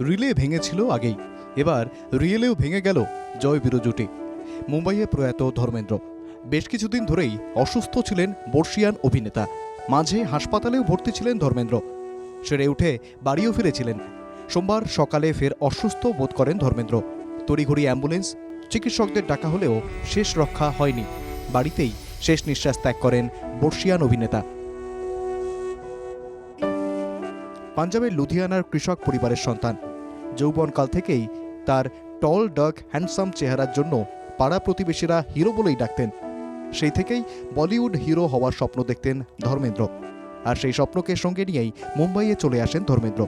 Relay ভেঙেছিল আগেই। এবার রিয়েলেও ভেঙে গেল জয় জুটি মুম্বাইয়ে প্রয়াত ধর্মেন্দ্র। বেশ কিছুদিন ধরেই অসুস্থ ছিলেন বর্ষিয়ান অভিনেতা। মাঝে হাসপাতালেও ভর্তি ছিলেন ধর্মেন্দ্র। সেরে উঠে বাড়িও ফিরেছিলেন। সোমবার সকালে ফের অসুস্থ বোধ করেন ধর্মেন্দ্র। তড়িঘড়ি অ্যাম্বুলেন্স, চিকিৎসকদের ডাকা হলেও শেষ রক্ষা হয়নি। বাড়িতেই শেষ নিঃশ্বাস ত্যাগ করেন বর্ষিয়ান অভিনেতা। পাঞ্জাবের লুধিয়ানার কৃষক পরিবারের সন্তান। যৌবনকাল থেকেই তার টল, ডাক, হ্যান্ডসাম চেহারার জন্য পাড়া প্রতিবেশীরা হিরো বলেই ডাকতেন। সেই থেকেই বলিউড হিরো হওয়ার স্বপ্ন দেখতেন ধর্মেন্দ্র। আর সেই স্বপ্নকে সঙ্গে নিয়েই মুম্বাইয়ে চলে আসেন ধর্মেন্দ্র।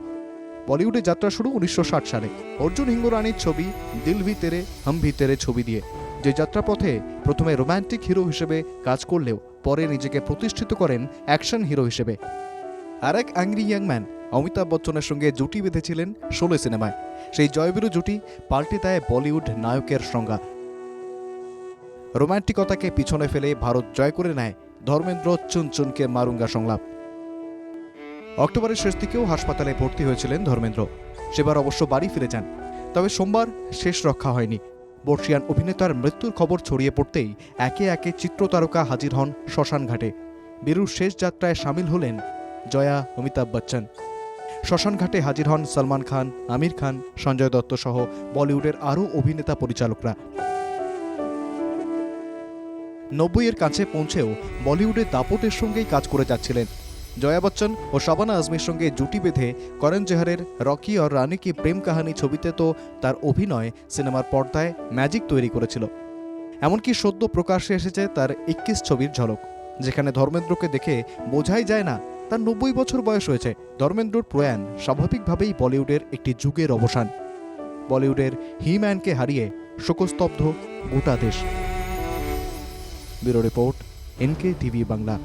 বলিউডে যাত্রা শুরু উনিশশো ষাট সালে। অর্জুন হিঙ্গুরানির ছবি, দিল ভি তেরে, হাম ভি তেরে ছবি দিয়ে। যে যাত্রাপথে প্রথমে রোম্যান্টিক হিরো হিসেবে কাজ করলেও পরে নিজেকে প্রতিষ্ঠিত করেন অ্যাকশন হিরো হিসেবে। আর এক অ্যাংরি ইয়াং ম্যান অমিতাভ বচ্চনের সঙ্গে জুটি বেঁধেছিলেন ষোলো সিনেমায়। সেই জয়বীরু জুটি পাল্টে দেয় বলিউড নায়কের সংজ্ঞা। রোমান্টিকতাকে পিছনে ফেলে ভারত জয় করে নেয় ধর্মেন্দ্র চুনচুনকে মারুঙ্গা সংলাপ। অক্টোবরের শেষ দিকেও হাসপাতালে ভর্তি হয়েছিলেন ধর্মেন্দ্র। সেবার অবশ্য বাড়ি ফিরে যান। তবে সোমবার শেষ রক্ষা হয়নি। বর্ষিয়ান অভিনেতার মৃত্যুর খবর ছড়িয়ে পড়তেই একে একে চিত্রতারকা হাজির হন শ্মশান ঘাটে বীরুর শেষ যাত্রায় সামিল হলেন জয়া অমিতাভ বচ্চন। শ্মশানঘাটে হাজির হন সলমান খান, আমির খান, সঞ্জয় দত্ত সহ বলিউডের আরও অভিনেতা পরিচালকরা। নব্বইয়ের কাছে পৌঁছেও বলিউডে দাপটের সঙ্গেই কাজ করে যাচ্ছিলেন। জয়া বচ্চন ও শাবানা আজমির সঙ্গে জুটি বেঁধে করণ জোহরের রকি আর রানী কি প্রেম কাহানি ছবিতে তো তার অভিনয় সিনেমার পর্দায় ম্যাজিক তৈরি করেছিল। এমনকি সদ্য প্রকাশ্যে এসেছে তার ইক্কিশ ছবির ঝলক, যেখানে ধর্মেন্দ্রকে দেখে বোঝাই যায় না তার নব্বই বছর বয়স হয়েছে ধর্মেন্দ্রর প্রয়াণ স্বাভাবিকভাবেই বলিউডের একটি যুগের অবসান। বলিউডের হিম্যানকে হারিয়ে শোকস্তব্ধ গোটা দেশ। Bureau report NK TV Bangla.